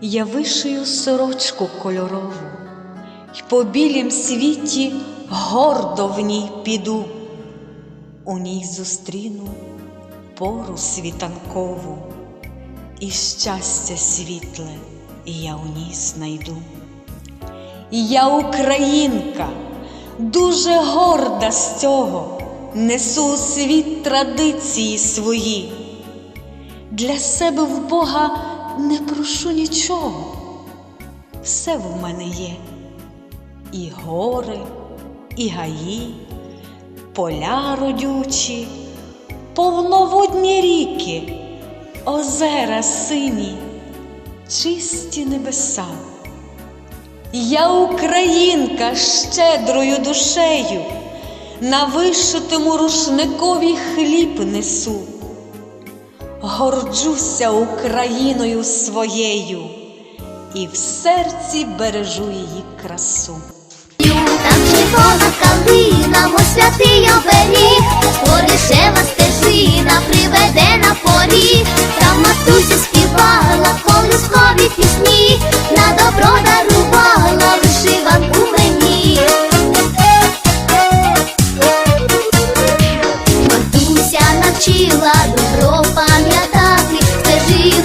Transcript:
Я вишию сорочку кольорову, й по білім світі гордо в ній піду, у ній зустріну пору світанкову, і щастя світле я у ній знайду. Я українка, дуже горда з цього, несу у світ традиції свої. Для себе в Бога не прошу нічого, все в мене є. І гори, і гаї, поля родючі, повноводні ріки, озера сині, чисті небеса. Я українка щедрою душею, на вишитому рушникові хліб несу горджуся Україною своєю і в серці бережу її красу. Там червона калина, мой святий оберіг, Горішева стежина приведе на see